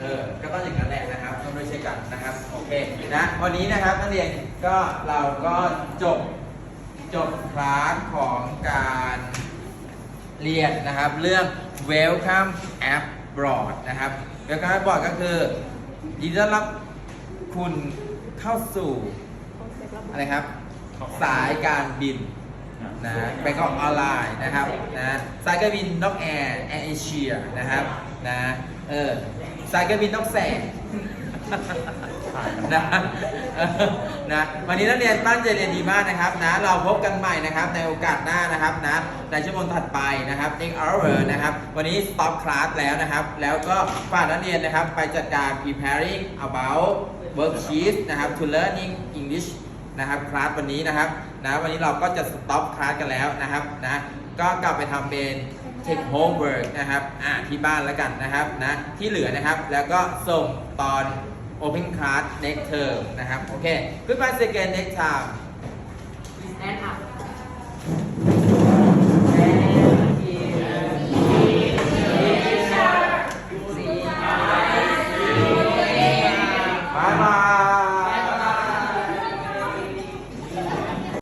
เออ ก็ต้องอย่างนั้นแหละนะครับต้องด้วยเช่นกันนะครับ โอเค นะ วันนี้นะครับนักเรียน ก็เราก็จบ จบคลาสของการเรียนนะครับ เรื่อง Welcome App Board นะครับ Welcome App Board ก็คือยินดีต้อนรับคุณเข้าสู่ อะไรครับ สายการบิน นะแบงกอกออนไลน์นะครับนะสายการบินนกแอร์แอร์เอเชียนะครับนะเออสายการบินนกแสกนะนะวันนี้นักเรียนตั้งใจเรียนดีมากนะครับนะเราพบกันใหม่นะครับในโอกาสหน้านะครับนะในชั่วโมงถัดไปนะครับ next hour นะครับวันนี้ stop class แล้วนะครับ แล้วก็ฝากนักเรียนนะครับไปจัดการ preparing about worksheets นะครับ to learning English นะครับคลาสวันนี้นะครับนะวันนี้เราก็จะสต็อปคลาสกันแล้วนะครับนะก็กลับไปทำเป็น take homework นะครับอ่าที่บ้านแล้วกันนะครับนะที่เหลือนะครับแล้วก็ส่งตอน open class next term นะครับโอเค goodbye again next time Stand up